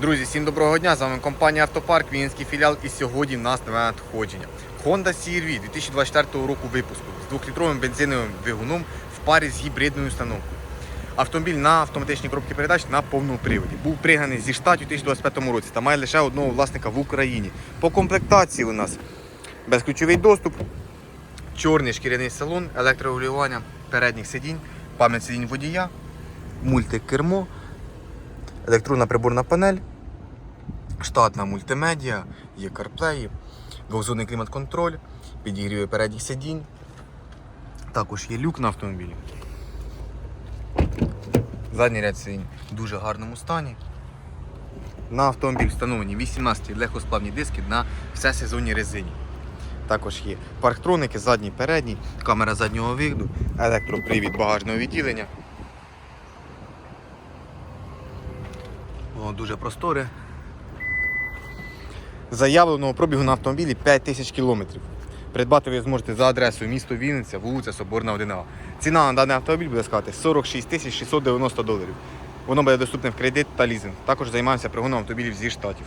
Друзі, всім доброго дня! З вами компанія Автопарк, Вінницький філіал. І сьогодні в нас нове надходження. Honda CR-V 2024 року випуску з 2-літровим бензиновим двигуном в парі з гібридною установкою. Автомобіль на автоматичній коробці передач на повному приводі. Був приганий зі штатів у 2025 році та має лише одного власника в Україні. По комплектації у нас безключовий доступ, чорний шкіряний салон, електрорегулювання передніх сидінь, пам'ять сидінь водія, мультикермо, електронна приборна панель, штатна мультимедіа, є CarPlay, двохзонний клімат-контроль, підігріває передніх сидінь. Також є люк на автомобілі. Задній ряд сидінь в дуже гарному стані. На автомобіль встановлені 18 легкосплавні диски на всесезонній резині. Також є парктроники, задній, передній, камера заднього вигляду, електропривід багажного відділення. Дуже просторе. Заявленого пробігу на автомобілі 5 тисяч кілометрів. Придбати ви зможете за адресою місто Вінниця, вулиця Соборна 1А. Ціна на даний автомобіль буде складати 46 тисяч 690 доларів. Воно буде доступне в кредит та лізинг. Також займаємося пригоном автомобілів зі штатів.